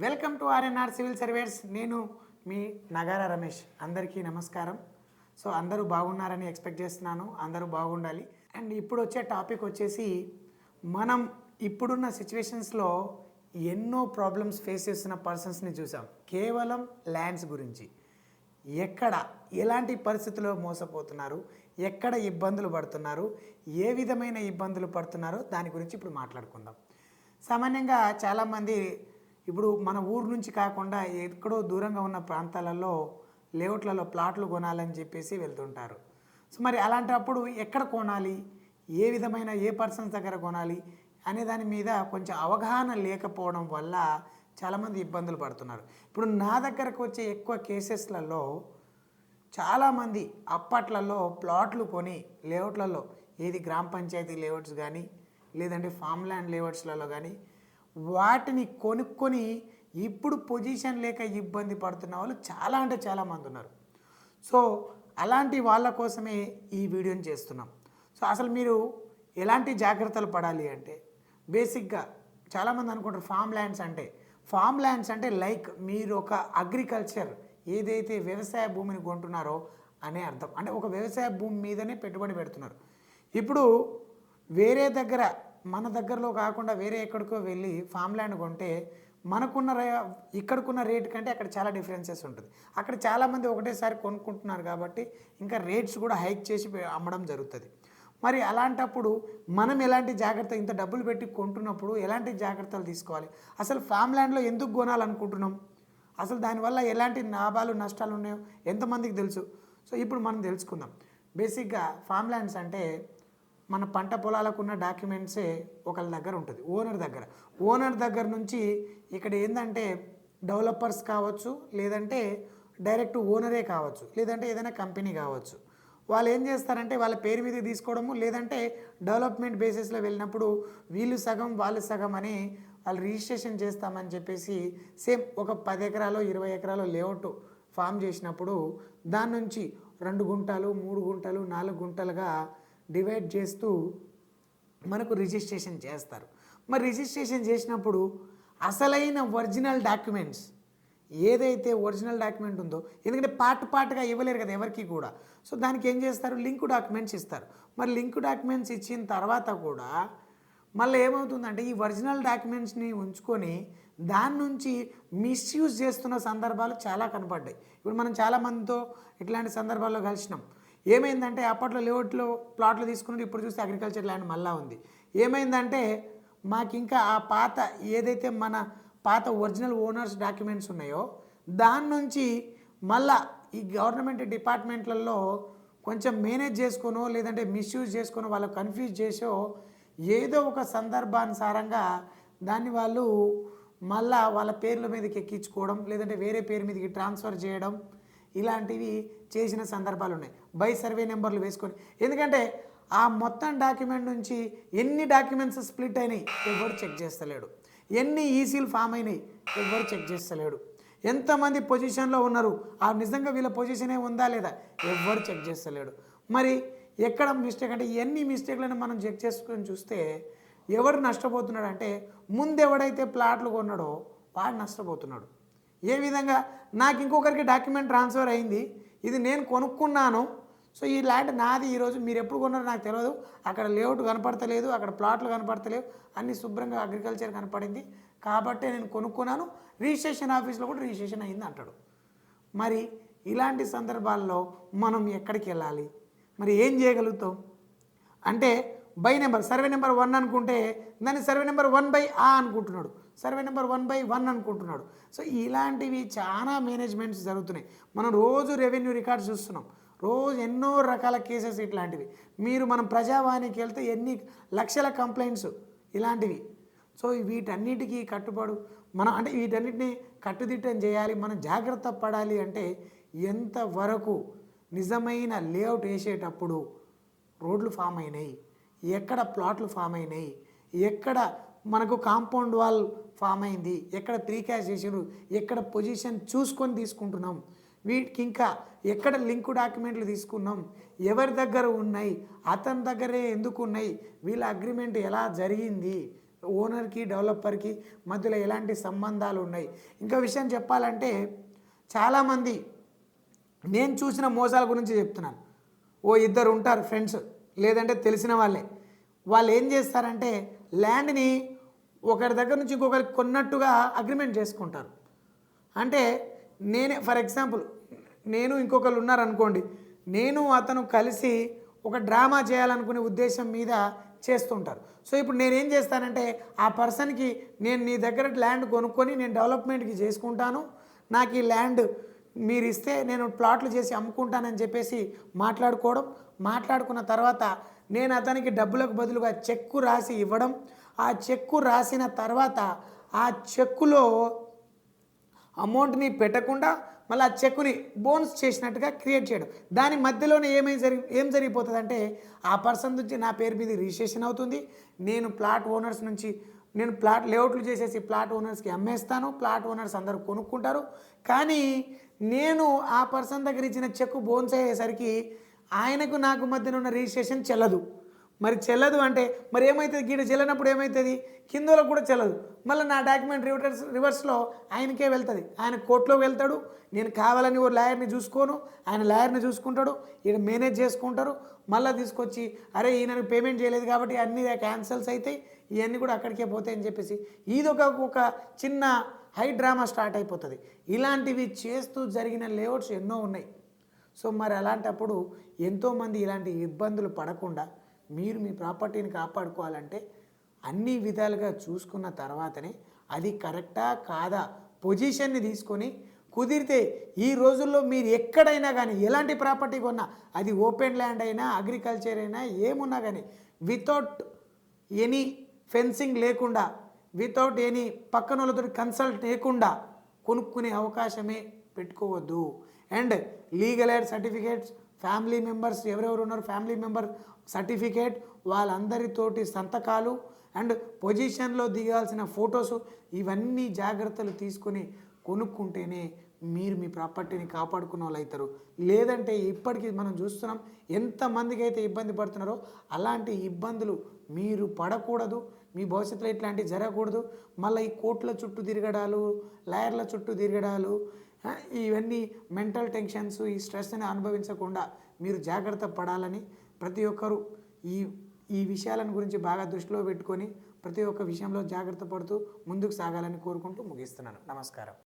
Welcome to RNR civil service నేను మీ నగార రమేష్. అందరికీ నమస్కారం. సో అందరూ బాగున్నారని ఎక్స్పెక్ట్ చేస్తున్నాను. అందరూ బాగుండాలి. అండ్ ఇప్పుడు వచ్చే టాపిక్ వచ్చేసి మనం ఇప్పుడున్న సిచ్యువేషన్స్లో ఎన్నో ప్రాబ్లమ్స్ ఫేస్ చేస్తున్న పర్సన్స్ని చూసాం. కేవలం ల్యాండ్స్ గురించి. ఎక్కడ ఎలాంటి పరిస్థితుల్లో మోసపోతున్నారు? ఎక్కడ ఇబ్బందులు పడుతున్నారు? ఏ విధమైన ఇబ్బందులు పడుతున్నారో దాని గురించి ఇప్పుడు మాట్లాడుకుందాం. సామాన్యంగా చాలామంది ఇప్పుడు మన ఊరు నుంచి కాకుండా ఎక్కడో దూరంగా ఉన్న ప్రాంతాలలో లేఅవుట్లలో ప్లాట్లు కొనాలని చెప్పేసి వెళ్తుంటారు. సో మరి అలాంటప్పుడు ఎక్కడ కొనాలి? ఏ విధమైన ఏ పర్సన్స్ దగ్గర కొనాలి? అనే దాని మీద కొంచెం అవగాహన లేకపోవడం వల్ల చాలామంది ఇబ్బందులు పడుతున్నారు. ఇప్పుడు నా దగ్గరకు వచ్చే ఎక్కువ కేసెస్లలో చాలామంది అప్పట్లలో ప్లాట్లు కొని లేఅవుట్లలో ఏది గ్రామ పంచాయతీ లేఅవుట్స్ కానీ లేదంటే ఫామ్ ల్యాండ్ లేఅవుట్స్లలో కానీ వాటిని కొనుక్కొని ఇప్పుడు పొజిషన్ లేక ఇబ్బంది పడుతున్న వాళ్ళు చాలా అంటే చాలామంది ఉన్నారు. సో అలాంటి వాళ్ళ కోసమే ఈ వీడియోని చేస్తున్నాం. సో అసలు మీరు ఎలాంటి జాగ్రత్తలు పడాలి అంటే బేసిక్గా చాలామంది అనుకుంటారు ఫామ్ ల్యాండ్స్ అంటే. ఫామ్ ల్యాండ్స్ అంటే లైక్ మీరు ఒక అగ్రికల్చర్ ఏదైతే వ్యవసాయ భూమిని కొంటున్నారో అనే అర్థం. అంటే ఒక వ్యవసాయ భూమి మీదనే పెట్టుబడి పెడుతున్నారు. ఇప్పుడు వేరే దగ్గర మన దగ్గరలో కాకుండా వేరే ఎక్కడికో వెళ్ళి ఫామ్ ల్యాండ్ కొంటే మనకున్న రే ఇక్కడికున్న రేట్ కంటే అక్కడ చాలా డిఫరెన్సెస్ ఉంటుంది. అక్కడ చాలామంది ఒకటేసారి కొనుక్కుంటున్నారు కాబట్టి ఇంకా రేట్స్ కూడా హైక్ చేసి అమ్మడం జరుగుతుంది. మరి అలాంటప్పుడు మనం ఎలాంటి జాగ్రత్త ఇంత డబ్బులు పెట్టి కొంటున్నప్పుడు ఎలాంటి జాగ్రత్తలు తీసుకోవాలి? అసలు ఫామ్ ల్యాండ్లో ఎందుకు కొనాలనుకుంటున్నాం? అసలు దానివల్ల ఎలాంటి లాభాలు నష్టాలు ఉన్నాయో ఎంతమందికి తెలుసు? సో ఇప్పుడు మనం తెలుసుకుందాం. బేసిక్గా ఫామ్ ల్యాండ్స్ అంటే మన పంట పొలాలకు ఉన్న డాక్యుమెంట్సే ఒకళ్ళ దగ్గర ఉంటుంది ఓనర్ దగ్గర. ఓనర్ దగ్గర నుంచి ఇక్కడ ఏంటంటే డెవలపర్స్ కావచ్చు లేదంటే డైరెక్ట్ ఓనరే కావచ్చు లేదంటే ఏదైనా కంపెనీ కావచ్చు. వాళ్ళు ఏం చేస్తారంటే వాళ్ళ పేరు మీద తీసుకోవడము లేదంటే డెవలప్మెంట్ బేసిస్లో వెళ్ళినప్పుడు వీళ్ళు సగం వాళ్ళు సగం అని వాళ్ళు రిజిస్ట్రేషన్ చేస్తామని చెప్పేసి సేమ్ ఒక పది ఎకరాలు ఇరవై ఎకరాలు లేఅవుట్ ఫామ్ చేసినప్పుడు దాని నుంచి రెండు గుంటలు మూడు గుంటలు నాలుగు గుంటలుగా డివైడ్ చేస్తూ మనకు రిజిస్ట్రేషన్ చేస్తారు. మరి రిజిస్ట్రేషన్ చేసినప్పుడు అసలైన ఒరిజినల్ డాక్యుమెంట్స్ ఏదైతే ఒరిజినల్ డాక్యుమెంట్ ఉందో ఎందుకంటే పార్ట్ పార్ట్గా ఇవ్వలేరు కదా ఎవరికి కూడా. సో దానికి ఏం చేస్తారు? లింక్ డాక్యుమెంట్స్ ఇస్తారు. మరి లింక్ డాక్యుమెంట్స్ ఇచ్చిన తర్వాత కూడా మళ్ళీ ఏమవుతుందంటే ఈ ఒరిజినల్ డాక్యుమెంట్స్ని ఉంచుకొని దాని నుంచి మిస్యూజ్ చేస్తున్న సందర్భాలు చాలా కనపడ్డాయి. ఇప్పుడు మనం చాలామందితో ఇట్లాంటి సందర్భాల్లో కలిసినాం. ఏమైందంటే అప్పట్లో లేఅవుట్లో ప్లాట్లు తీసుకున్నారు ఇప్పుడు చూస్తే అగ్రికల్చర్ ల్యాండ్ మళ్ళా ఉంది. ఏమైందంటే మాకు ఇంకా ఆ పాత ఏదైతే మన పాత ఒరిజినల్ ఓనర్స్ డాక్యుమెంట్స్ ఉన్నాయో దాని నుంచి మళ్ళా ఈ గవర్నమెంట్ డిపార్ట్మెంట్లలో కొంచెం మేనేజ్ చేసుకోనో లేదంటే మిస్యూజ్ చేసుకోనో వాళ్ళు కన్ఫ్యూజ్ చేసో ఏదో ఒక సందర్భానుసారంగా దాన్ని వాళ్ళు మళ్ళా వాళ్ళ పేర్ల మీదకి ఎక్కించుకోవడం లేదంటే వేరే పేరు మీదకి ట్రాన్స్ఫర్ చేయడం ఇలాంటివి చేసిన సందర్భాలు ఉన్నాయి. బై సర్వే నెంబర్లు వేసుకొని. ఎందుకంటే ఆ మొత్తం డాక్యుమెంట్ నుంచి ఎన్ని డాక్యుమెంట్స్ స్ప్లిట్ అయినాయి ఎవరు చెక్ చేస్తలేడు. ఎన్ని ఈసీలు ఫామ్ అయినాయి ఎవరు చెక్ చేస్తలేడు. ఎంతమంది పొజిషన్లో ఉన్నారు ఆ నిజంగా వీళ్ళ పొజిషనే ఉందా లేదా ఎవరు చెక్ చేస్తలేడు. మరి ఎక్కడ మిస్టేక్ అంటే ఎన్ని మిస్టేక్లను మనం చెక్ చేసుకొని చూస్తే ఎవరు నష్టపోతున్నాడు అంటే ముందెవడైతే ప్లాట్లు కొన్నాడో వాడు నష్టపోతున్నాడు. ఏ విధంగా? నాకు ఇంకొకరికి డాక్యుమెంట్ ట్రాన్స్ఫర్ అయింది. ఇది నేను కొనుక్కున్నాను. సో ఈ ల్యాండ్ నాది ఈరోజు. మీరు ఎప్పుడు కొన్నారో నాకు తెలియదు అక్కడ లేఅవుట్ కనపడతలేదు. అక్కడ ప్లాట్లు కనపడతలేవు. అన్ని శుభ్రంగా అగ్రికల్చర్ కనపడింది. కాబట్టే నేను కొనుక్కున్నాను. రిజిస్ట్రేషన్ ఆఫీస్లో కూడా రిజిస్ట్రేషన్ అయింది అంటాడు. మరి ఇలాంటి సందర్భాల్లో మనం ఎక్కడికి వెళ్ళాలి? మరి ఏం చేయగలుగుతాం? అంటే by number survey number one అనుకుంటే దాన్ని సర్వే నెంబర్ వన్ బై ఆ అనుకుంటున్నాడు. Survey number one by one అనుకుంటున్నాడు. సో ఇలాంటివి చాలా మేనేజ్మెంట్స్ జరుగుతున్నాయి. మనం రోజు రెవెన్యూ రికార్డ్స్ చూస్తున్నాం. రోజు ఎన్నో రకాల కేసెస్ ఇట్లాంటివి. మీరు మనం ప్రజావాణికి వెళ్తే ఎన్ని లక్షల కంప్లైంట్స్ ఇలాంటివి. సో వీటన్నిటికీ కట్టుబడు. మనం అంటే వీటన్నిటిని కట్టుదిట్టం చేయాలి. మనం జాగ్రత్త పడాలి అంటే ఎంతవరకు నిజమైన లేఅవుట్ వేసేటప్పుడు రోడ్లు ఫామ్ అయినాయి. ఎక్కడ ప్లాట్లు ఫామ్ అయినాయి? ఎక్కడ మనకు కాంపౌండ్ వాల్ ఫామ్ అయింది? ఎక్కడ ప్రీ క్యాష్ చేసారు ఎక్కడ పొజిషన్ చూసుకొని తీసుకుంటున్నాం? వీటికి ఇంకా ఎక్కడ లింక్ డాక్యుమెంట్లు తీసుకున్నాం? ఎవరి దగ్గర ఉన్నాయి? అతని దగ్గరే ఎందుకు ఉన్నాయి? వీళ్ళ అగ్రిమెంట్ ఎలా జరిగింది? ఓనర్కి డెవలపర్కి మధ్యలో ఎలాంటి సంబంధాలు ఉన్నాయి? ఇంకా విషయం చెప్పాలంటే చాలామంది నేను చూసిన మోసాల గురించి చెప్తున్నాను. ఓ ఇద్దరు ఉంటారు ఫ్రెండ్స్. లేదంటే తెలిసిన వాళ్ళే. వాళ్ళు ఏం చేస్తారంటే ల్యాండ్ని ఒకరి దగ్గర నుంచి ఇంకొకరికి కొన్నట్టుగా అగ్రిమెంట్ చేసుకుంటారు. అంటే నేనే ఫర్ ఎగ్జాంపుల్ నేను ఇంకొకరు ఉన్నారనుకోండి నేను అతను కలిసి ఒక డ్రామా చేయాలనుకునే ఉద్దేశం మీద చేస్తుంటారు. సో ఇప్పుడు నేనేం చేస్తానంటే ఆ పర్సన్కి నేను నీ దగ్గర ల్యాండ్ కొనుక్కొని నేను డెవలప్మెంట్కి చేసుకుంటాను. నాకు ఈ ల్యాండ్ మీరు ఇస్తే నేను ప్లాట్లు చేసి అమ్ముకుంటానని చెప్పేసి మాట్లాడుకోవడం మాట్లాడుకున్న తర్వాత నేను అతనికి డబ్బులకు బదులుగా చెక్కు రాసి ఇవ్వడం ఆ చెక్కు రాసిన తర్వాత ఆ చెక్కులో అమౌంట్ని పెట్టకుండా మళ్ళీ ఆ చెక్కుని బోన్స్ చేసినట్టుగా క్రియేట్ చేయడం. దాని మధ్యలోనే ఏమై జరిగి ఏం జరిగిపోతుందంటే ఆ పర్సన్ నుంచి నా పేరు మీద రిజిస్ట్రేషన్ అవుతుంది. నేను ప్లాట్ ఓనర్స్ నుంచి నేను ప్లాట్ లేఅవుట్లు చేసేసి ప్లాట్ ఓనర్స్కి అమ్మేస్తాను. ప్లాట్ ఓనర్స్ అందరూ కొనుక్కుంటారు. కానీ నేను ఆ పర్సన్ దగ్గర ఇచ్చిన చెక్కు బోన్స్ అయ్యేసరికి ఆయనకు నాకు మధ్యన ఉన్న రిజిస్ట్రేషన్ చెల్లదు. మరి చెల్లదు అంటే మరి ఏమవుతుంది గీడ చెల్లనప్పుడు ఏమవుతుంది కిందలో కూడా చెల్లదు. మళ్ళీ నా డాక్యుమెంట్ రివర్స్ రివర్స్లో ఆయనకే వెళ్తుంది. ఆయన కోర్టులో వెళ్తాడు. నేను కావాలని ఓ లాయర్ని చూసుకోను. ఆయన లాయర్ని చూసుకుంటాడు. ఈయన మేనేజ్ చేసుకుంటారు. మళ్ళీ తీసుకొచ్చి అరే ఈయనకు పేమెంట్ చేయలేదు కాబట్టి అన్నీ క్యాన్సల్స్ అవుతాయి ఇవన్నీ కూడా అక్కడికే పోతాయి అని చెప్పేసి ఇది ఒక ఒక చిన్న హై డ్రామా స్టార్ట్ అయిపోతుంది. ఇలాంటివి చేస్తూ జరిగిన లేఅవుట్స్ ఎన్నో ఉన్నాయి. సో మరి అలాంటప్పుడు ఎంతోమంది ఇలాంటి ఇబ్బందులు పడకుండా మీరు మీ ప్రాపర్టీని కాపాడుకోవాలంటే అన్ని విధాలుగా చూసుకున్న తర్వాతనే అది కరెక్టా కాదా పొజిషన్ని తీసుకొని కుదిరితే ఈ రోజుల్లో మీరు ఎక్కడైనా కానీ ఎలాంటి ప్రాపర్టీ కొన్నా అది ఓపెన్ ల్యాండ్ అయినా అగ్రికల్చర్ అయినా ఏమున్నా కానీ వితౌట్ ఎనీ ఫెన్సింగ్ లేకుండా వితౌట్ ఎనీ పక్కన వాళ్ళతో కన్సల్ట్ లేకుండా కొనుక్కునే అవకాశమే పెట్టుకోవద్దు. And legal aid certificates family members ఎవరెవరు ఉన్నారు ఫ్యామిలీ మెంబర్ సర్టిఫికేట్ వాళ్ళందరితోటి సంతకాలు అండ్ పొజిషన్లో దిగాల్సిన ఫొటోస్ ఇవన్నీ జాగ్రత్తలు తీసుకొని కొనుక్కుంటేనే మీరు మీ ప్రాపర్టీని కాపాడుకున్న వాళ్ళు అవుతారు లేదంటే ఇప్పటికీ మనం చూస్తున్నాం ఎంతమందికి అయితే ఇబ్బంది పడుతున్నారో అలాంటి ఇబ్బందులు మీరు పడకూడదు. మీ భవిష్యత్తులో ఇట్లాంటివి జరగకూడదు. మళ్ళీ ఈ కోట్ల చుట్టూ తిరగడాలు లాయర్ల చుట్టూ తిరగడాలు ఇవన్నీ మెంటల్ టెన్షన్స్ ఈ స్ట్రెస్ని అనుభవించకుండా మీరు జాగ్రత్త పడాలని ప్రతి ఒక్కరూ ఈ ఈ విషయాలను గురించి బాగా దృష్టిలో పెట్టుకొని ప్రతి ఒక్క విషయంలో జాగ్రత్త పడుతూ ముందుకు సాగాలని కోరుకుంటూ ముగిస్తున్నాను. నమస్కారం.